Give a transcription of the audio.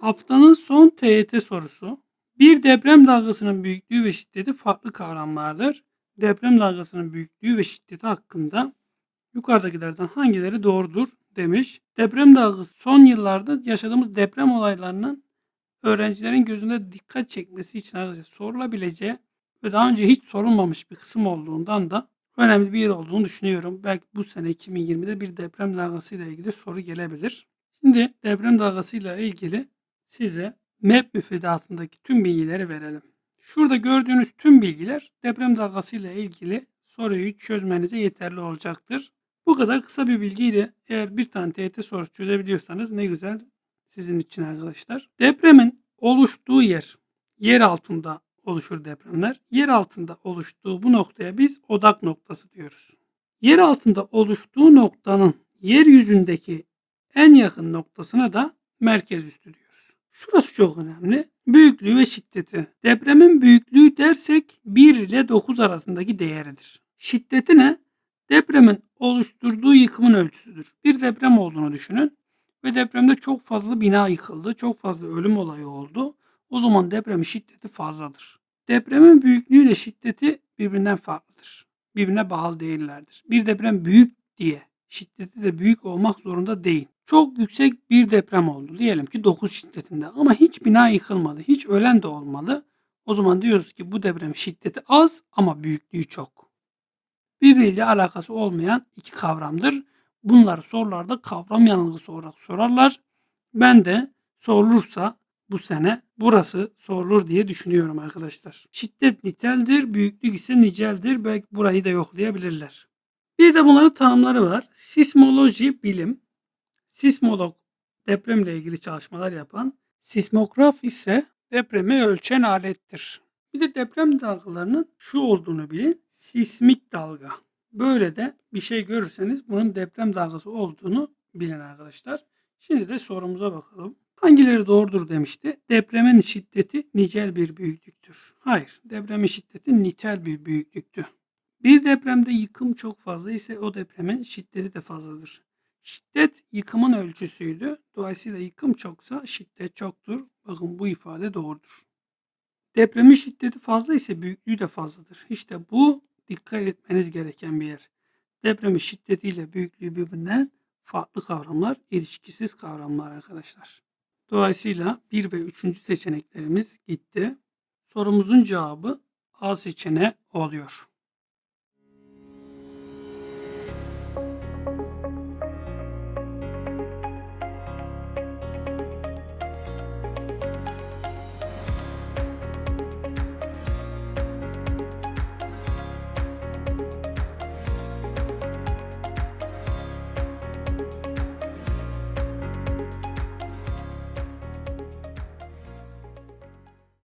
Haftanın son TYT sorusu. Bir deprem dalgasının büyüklüğü ve şiddeti farklı kavramlardır. Deprem dalgasının büyüklüğü ve şiddeti hakkında yukarıdakilerden hangileri doğrudur demiş. Deprem dalgası son yıllarda yaşadığımız deprem olaylarının öğrencilerin gözünde dikkat çekmesi için sorulabileceği ve daha önce hiç sorulmamış bir kısım olduğundan da önemli bir yer olduğunu düşünüyorum. Belki bu sene 2020'de bir deprem dalgası ile ilgili soru gelebilir. Şimdi deprem dalgası ile ilgili size MEP müfredatındaki tüm bilgileri verelim. Şurada gördüğünüz tüm bilgiler deprem dalgası ile ilgili soruyu çözmenize yeterli olacaktır. Bu kadar kısa bir bilgiyle eğer bir tane TYT sorusu çözebiliyorsanız ne güzel sizin için arkadaşlar. Depremin oluştuğu yer, yer altında oluşur depremler. Yer altında oluştuğu bu noktaya biz odak noktası diyoruz. Yer altında oluştuğu noktanın yeryüzündeki en yakın noktasına da merkez üstü diyoruz. Şurası çok önemli. Büyüklüğü ve şiddeti. Depremin büyüklüğü dersek 1 ile 9 arasındaki değeridir. Şiddeti ne? Depremin oluşturduğu yıkımın ölçüsüdür. Bir deprem olduğunu düşünün ve depremde çok fazla bina yıkıldı, çok fazla ölüm olayı oldu. O zaman depremin şiddeti fazladır. Depremin büyüklüğü ile şiddeti birbirinden farklıdır. Birbirine bağlı değillerdir. Bir deprem büyük diye şiddeti de büyük olmak zorunda değil. Çok yüksek bir deprem oldu. Diyelim ki 9 şiddetinde ama hiç bina yıkılmadı. Hiç ölen de olmadı. O zaman diyoruz ki bu deprem şiddeti az ama büyüklüğü çok. Birbiriyle alakası olmayan iki kavramdır. Bunları sorularda kavram yanılgısı olarak sorarlar. Ben de sorulursa bu sene burası sorulur diye düşünüyorum arkadaşlar. Şiddet niteldir, büyüklük ise niceldir. Belki burayı da yoklayabilirler. Bir de bunların tanımları var. Sismoloji bilim, sismolog depremle ilgili çalışmalar yapan, sismograf ise depremi ölçen alettir. Bir de deprem dalgalarının şu olduğunu bilin. Sismik dalga. Böyle de bir şey görürseniz bunun deprem dalgası olduğunu bilin arkadaşlar. Şimdi de sorumuza bakalım. Hangileri doğrudur demişti. Depremin şiddeti nicel bir büyüklüktür. Hayır, depremin şiddeti nitel bir büyüklüktü. Bir depremde yıkım çok fazla ise o depremin şiddeti de fazladır. Şiddet yıkımın ölçüsüydü. Dolayısıyla yıkım çoksa şiddet çoktur. Bakın bu ifade doğrudur. Depremin şiddeti fazla ise büyüklüğü de fazladır. İşte bu dikkat etmeniz gereken bir yer. Depremin şiddetiyle büyüklüğü birbirinden farklı kavramlar, ilişkisiz kavramlar arkadaşlar. Dolayısıyla 1 ve 3. seçeneklerimiz gitti. Sorumuzun cevabı A seçeneği oluyor.